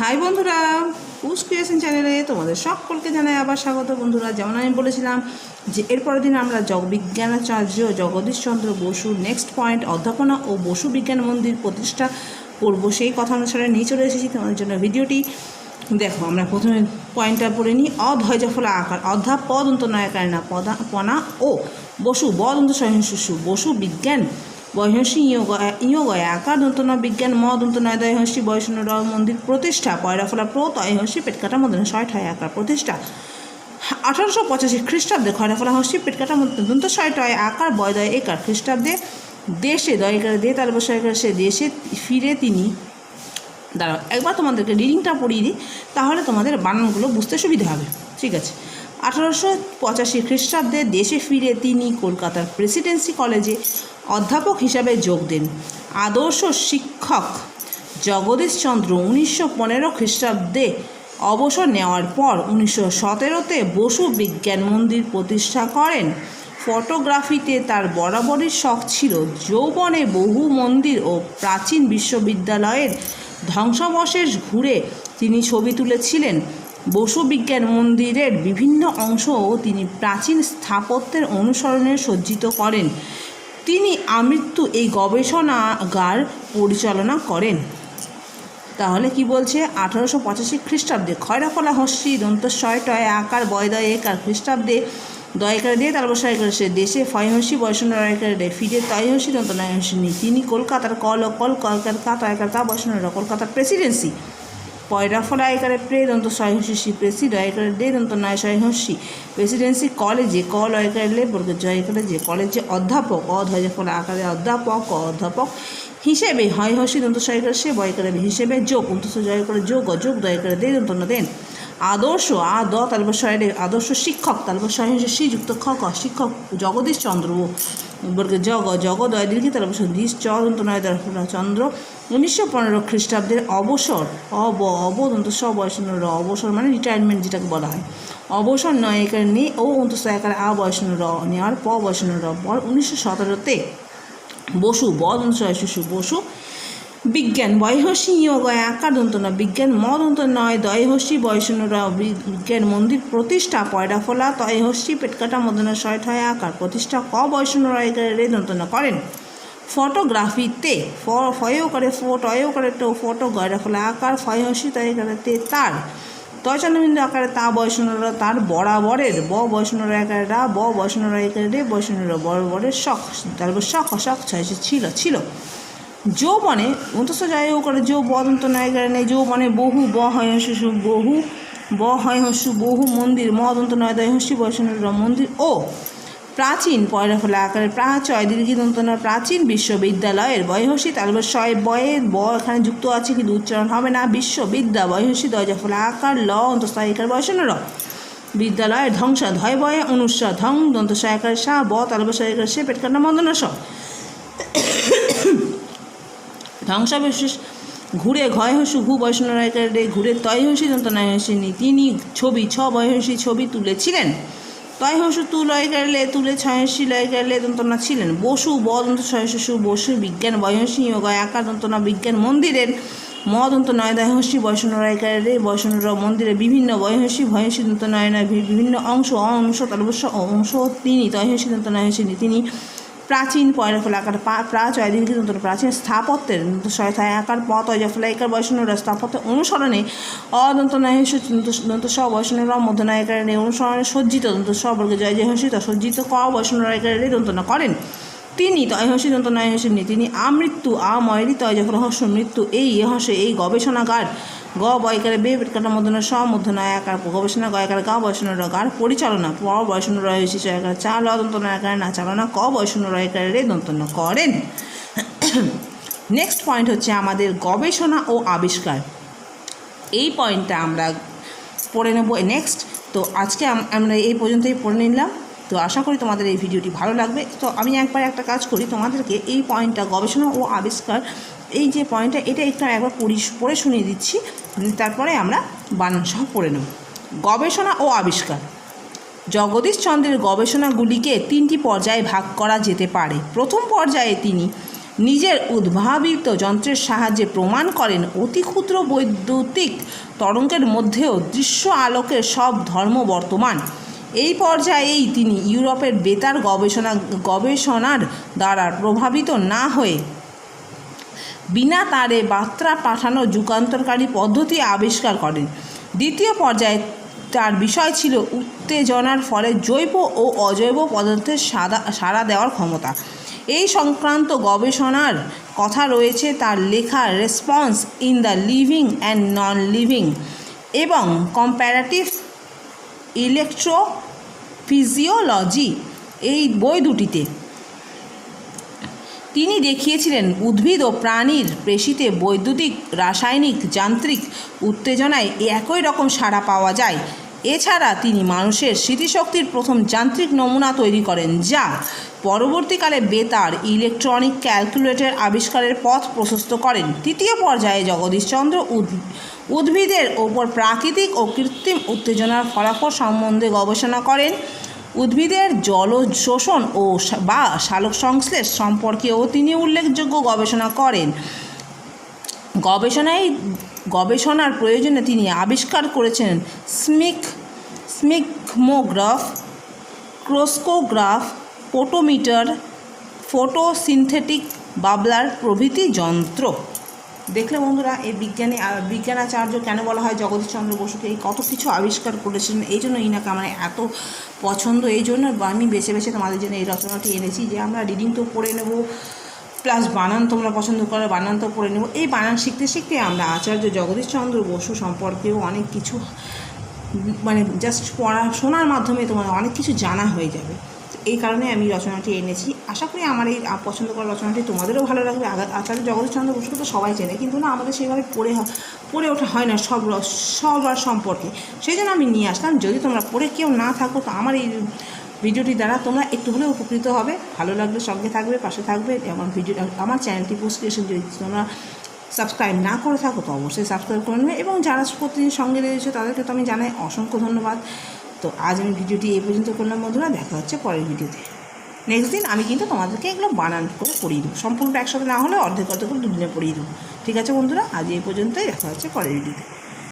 High বন্ধুরা পুস creation চ্যানেলে তোমাদের সকলকে জানাই আবার স্বাগত বন্ধুরা। যেমন আমি বলেছিলাম যে এরপরের দিন আমরা বিজ্ঞানাচার্য জগদীশচন্দ্র বসু নেক্সট পয়েন্ট অধ্যাপনা ও বসু বিজ্ঞান মন্দির প্রতিষ্ঠা করব। সেই কথা অনুসারে নিয়ে চলে এসেছি তোমাদের জন্য ভিডিওটি। দেখো, আমরা প্রথমে পয়েন্টটা পড়ে নিই। অধৈর্য ফলা আকার অধ্যা পদন্ত নয়কার না পদা, পনা ও বসু, বদন্ত সহিংসু বসু বিজ্ঞান বয়সী ইয়োগ ইয়োগয় আকার দন্তন বিজ্ঞান ম দন্ত নয় দয়হসী র মন্দির প্রতিষ্ঠা পয়রা ফলা প্র তয়হসী পেটকাটা ছয় ঠয় আকার, প্রতিষ্ঠা। আঠারোশো পঁচাশি খ্রিস্টাব্দে খয়রাফলা হসি, পেটকাটা ছয় টয় আকার বয় দয় একার খ্রিস্টাব্দে দেশে দয় দয়কার দে তার বছর সে দেশে ফিরে তিনি। দাঁড়াও, একবার তোমাদেরকে রিডিংটা পড়িয়ে দিই, তাহলে তোমাদের বানানগুলো বুঝতে সুবিধা হবে। ঠিক আছে? আঠারোশো পঁচাশি খ্রিস্টাব্দে দেশে ফিরে তিনি কলকাতার প্রেসিডেন্সি কলেজে অধ্যাপক হিসাবে যোগ দেন। আদর্শ শিক্ষক জগদীশচন্দ্র উনিশশো পনেরো খ্রিস্টাব্দে অবসর নেওয়ার পর উনিশশো সতেরোতে বসু বিজ্ঞান মন্দির প্রতিষ্ঠা করেন। ফটোগ্রাফিতে তার বরাবরই শখ ছিল যৌবনে বহু মন্দির ও প্রাচীন বিশ্ববিদ্যালয়ের ধ্বংসাবশেষ ঘুরে তিনি ছবি তুলেছিলেন। বসু বিজ্ঞান মন্দিরের বিভিন্ন অংশও তিনি প্রাচীন স্থাপত্যের অনুসরণে সজ্জিত করেন। তিনি আমৃত্যু এই গবেষণাগার পরিচালনা করেন। তাহলে কি বলছে? আঠারোশো পঁচাশি খ্রিস্টাব্দে খয়রাফলা হস্যি দন্তস্বয় টয় আকার, বয়দয়, একার খ্রিস্টাব্দে দয়কার দিয়ে তার বসায় সে দেশে ফয়হসি বৈষ্ণব রায়কারে ফিরে তয়হসি দন্ত নয়হসিনী তিনি কলকাতার কল কল কলকার কা তয়কার বৈষ্ণব কলকাতার প্রেসিডেন্সি পয়রাফলা আয়কারে প্রে দন্ত সহিংসী প্রেসি দয়কারে দে দন্ত নয় সহিংসী প্রেসিডেন্সি কলেজে ক লয়কারে লেবর জয় জয়কারে যে কলেজে অধ্যাপক অধয় ফলা আকারে অধ্যাপক অধ্যাপক হিসেবে হয় হসি দন্ত সহায়কার সে বয় করে হিসেবে যোগ অন্তস জয় করে যোগ অযোগ দয় করে দে দন্ত ন দেন। আদর্শ, আ, দ তালব শয়ের আদর্শ শিক্ষক তালব সহিংস শ্রীযুক্ত খ, ক, শিক্ষক জগদীশ চন্দ্র বর্গে জগ জগদয় দীর্ঘি তালব দিশ চন্দ্র নয় চন্দ্র। উনিশশো পনেরো খ্রিস্টাব্দের অবসর, অব, অবদন্ত স বয়সন র অবসর মানে রিটায়ারমেন্ট যেটাকে বলা হয়। অবসর নয় একার নে ও অন্তঃ একার আ বয়সন র নেওয়ার প বয়সন র পর উনিশশো সতেরোতে বসু বদন্ত শিশু বসু। বিজ্ঞান বয়হসী দন্ত না বিজ্ঞান মদন্ত নয়, দয়হসী বয়সনুরা বিজ্ঞান মন্দির প্রতিষ্ঠা পয়ডাফলা তয়হসী পেটকাটা মদনা ছয় ঠয় আকার প্রতিষ্ঠা, ক বয়সনুরা রে দন্তনা করেন? ফটোগ্রাফিতে, ফ ফয়ও করে ফো টয়ও করে টো, ফটো গয়রাফলা আকার, ফয়হসী তয় করে তে তার। তয়চন্দ্রবিন্দু আকারে তা বয়সনুরা তার বরাবরের, ব বয়সনুরা আকারে রা, ব বয়সনুরা আকারে রে বয়সনুরা বরাবরের শখ। তারপর শখ শখ ছয়, ছিল ছিল। যৌবনে অন্তঃ যাই করে যৌ বদন্ত নয় নেই যৌবনে বহু ব হয় শিশু বহু ব হয় হস্যু বহু মন্দির মদন্ত নয় দয় হস্যু বৈষ্ণব মন্দির ও প্রাচীন, পয়লা ফলে আকারে প্রাচয় নয় প্রাচীন বিশ্ববিদ্যালয়ের বয়হসী তারপর শয় বয়ের ব এখানে যুক্ত আছে, কিন্তু উচ্চারণ হবে না, বিশ্ববিদ্যা বয়হসী দয়জা ফলে আকার, ল অন্তঃস্থায়িকার র বিদ্যালয়ের ধ্বংস ধয় বয়ে অনুস্বার ধং দন্ত সহায়কার সা, ব তালব সহায়কার সে পেটকান্না মন্দন স ধ্বংসাবশেষ। ঘুরে ঘয় হসু ঘু বৈষ্ণরায়কারে ঘুরে তয় হসি দন্ত নয় হসিনি তিনি ছবি, ছ বয়সী ছবি তুলেছিলেন। তয় হসু তু লয় কারলে তুলে ছয়সী লয় কারলে দন্তনা ছিলেন। বসু বদন্ত ছয়শু বসু বিজ্ঞান বয়সী গয় আকার দন্তনা বিজ্ঞান মন্দিরের। মদন্ত নয় দয়হসী বৈষ্ণর মন্দিরে বিভিন্ন বয়সী ভয়সী দন্ত নয় নয় বিভিন্ন অংশ অংশ, তালবস্য অংশ। তিনি তয়হসী দন্ত নয় হসিনি তিনি প্রাচীন পয়রাফল আকার প্রাচয় নতুন প্রাচীন স্থাপত্যের আকার, পথ একার বৈষ্ণবরা স্থাপত্য অনুসরণে অদন্ত নায়স দন্ত স বৈষ্ণবরা মধ্যনায়িকার অনুসরণে সজ্জিত দন্ত সবর্গে জয় জয় হসিত, সজ্জিত ক বৈষ্ণব বৈষ্ণবরায়কার দন্তনা করেন। তিনি তয়হসি দন্ত নয়হসিনী তিনি আমৃত্যু আময়রি তয় যখন হস্য মৃত্যু, এই ইহসে এই গবেষণাগার, গ বয়কারে বে পেটকাটা মধ্যনা স মধ্যনায় আকার গবেষণা গয়কার গা বৈষ্ণব গার পরিচালনা, প বৈষ্ণব রয় হয়েছে চয়কার চা ল দন্ত নয়কারে না চালনা ক বৈষ্ণব রয়কারে রে দন্তনা করেন। নেক্সট পয়েন্ট হচ্ছে আমাদের গবেষণা ও আবিষ্কার। এই পয়েন্টটা আমরা পড়ে নেব নেক্সট তো আজকে আমরা এই পর্যন্তই পড়ে নিলাম। তো আশা করি তোমাদের এই ভিডিওটি ভালো লাগবে। তো আমি একবার একটা কাজ করি, তোমাদেরকে এই পয়েন্টটা গবেষণা ও আবিষ্কার, এই যে পয়েন্টটা, এটা একটু একবার পড়ি, পড়ে শুনিয়ে দিচ্ছি। তারপরে আমরা বানান সহ পড়ে নেব। গবেষণা ও আবিষ্কার। জগদীশচন্দ্রের গবেষণাগুলিকে তিনটি পর্যায়ে ভাগ করা যেতে পারে। প্রথম পর্যায়ে তিনি নিজের উদ্ভাবিত যন্ত্রের সাহায্যে প্রমাণ করেন অতি ক্ষুদ্র বৈদ্যুতিক তরঙ্গের মধ্যেও দৃশ্য আলোকের সব ধর্ম বর্তমান। এই পর্যায়েই তিনি ইউরোপের বেতার গবেষণা, গবেষণার দ্বারা প্রভাবিত না হয়ে বিনা তারে বার্তা পাঠানো যুগান্তরকারী পদ্ধতি আবিষ্কার করেন। দ্বিতীয় পর্যায়ে তার বিষয় ছিল উত্তেজনার ফলে জৈব ও অজৈব পদার্থের সাদা, সাড়া দেওয়ার ক্ষমতা। এই সংক্রান্ত গবেষণার কথা রয়েছে তার লেখা response in the living and non living এবং কম্প্যারেটিভ ইলেকট্রোফিজিওলজি এই বই দুটিতে। তিনি দেখিয়েছিলেন, উদ্ভিদ ও প্রাণীর পেশিতে বৈদ্যুতিক, রাসায়নিক, যান্ত্রিক উত্তেজনায় একই রকম সাড়া পাওয়া যায়। এছাড়া তিনি মানুষের স্মৃতিশক্তির প্রথম যান্ত্রিক নমুনা তৈরি করেন, যা পরবর্তীকালে বেতার ইলেকট্রনিক ক্যালকুলেটর আবিষ্কারের পথ প্রশস্ত করেন। তৃতীয় পর্যায়ে জগদীশচন্দ্র উদ- উদ্ভিদের ওপর প্রাকৃতিক ও কৃত্রিম উত্তেজনার ফলাফল সম্বন্ধে গবেষণা করেন। উদ্ভিদের জল শোষণ ও বা সালোক সংশ্লেষ সম্পর্কেও তিনি উল্লেখযোগ্য গবেষণা করেন। গবেষণায়, গবেষণার প্রয়োজনে তিনি আবিষ্কার করেছেন স্মিক, স্মিকমোগ্রাফ, ক্রোস্কোগ্রাফ পোটোমিটার ফটোসিনথেটিক বাবলার প্রভৃতি যন্ত্র। দেখলে বন্ধুরা, এই বিজ্ঞানী বিজ্ঞানাচার্য কেন বলা হয় জগদীশচন্দ্র বসুকে এই কত কিছু আবিষ্কার করেছিলেন এই জন্য ইনাকে আমার এত পছন্দ, এই জন্য আমি বেছে বেছে তোমাদের জন্য এই রচনাটি এনেছি যে আমরা রিডিং তো পড়ে নেব প্লাস বানান তোমরা পছন্দ করো, বানান তো পড়ে নেব। এই বানান শিখতে শিখতে আমরা আচার্য জগদীশচন্দ্র বসু সম্পর্কেও অনেক কিছু মানে জাস্ট পড়াশোনার মাধ্যমে তোমার অনেক কিছু জানা হয়ে যাবে। কারণে আমি রচনাটি এনেছি। আশা করি আমার এই পছন্দ করা রচনাটি তোমাদেরও ভালো লাগবে। আচার্য জগদীশচন্দ্র বসুকে তো সবাই চেনে। কিন্তু না, আমাদের সেইভাবে পড়ে পড়ে ওঠা হয় না সব সবার সম্পর্কে। সেই জন্য আমি নিয়ে আসলাম। যদি তোমরা পড়ে কেউ না থাকো, তো আমার এই ভিডিওটি দ্বারা তোমরা একটু হলেও উপকৃত হবে। ভালো লাগলে সঙ্গে থাকবে, পাশে থাকবে। আমার ভিডিও আমার চ্যানেলটি পোস্ট ক্রিয়েশন যদি তোমরা সাবস্ক্রাইব না করে থাকো, তো অবশ্যই সাবস্ক্রাইব করে নেবে। এবং যারা প্রতিদিন সঙ্গে রয়েছে, তাদেরকে তো আমি জানাই অসংখ্য ধন্যবাদ। তো আজ আমি ভিডিওটি এই পর্যন্ত করলাম বন্ধুরা, দেখা হচ্ছে পরের ভিডিওতে। নেক্সট দিন আমি কিন্তু তোমাদেরকে এগুলো বানান করে পড়িয়ে দেবো। সম্পূর্ণটা একসাথে না হলে অর্ধেক অর্ধেক দুদিনে পড়িয়ে দেবো। ঠিক আছে বন্ধুরা, আজ এই পর্যন্তই, দেখা হচ্ছে পরের ভিডিওতে।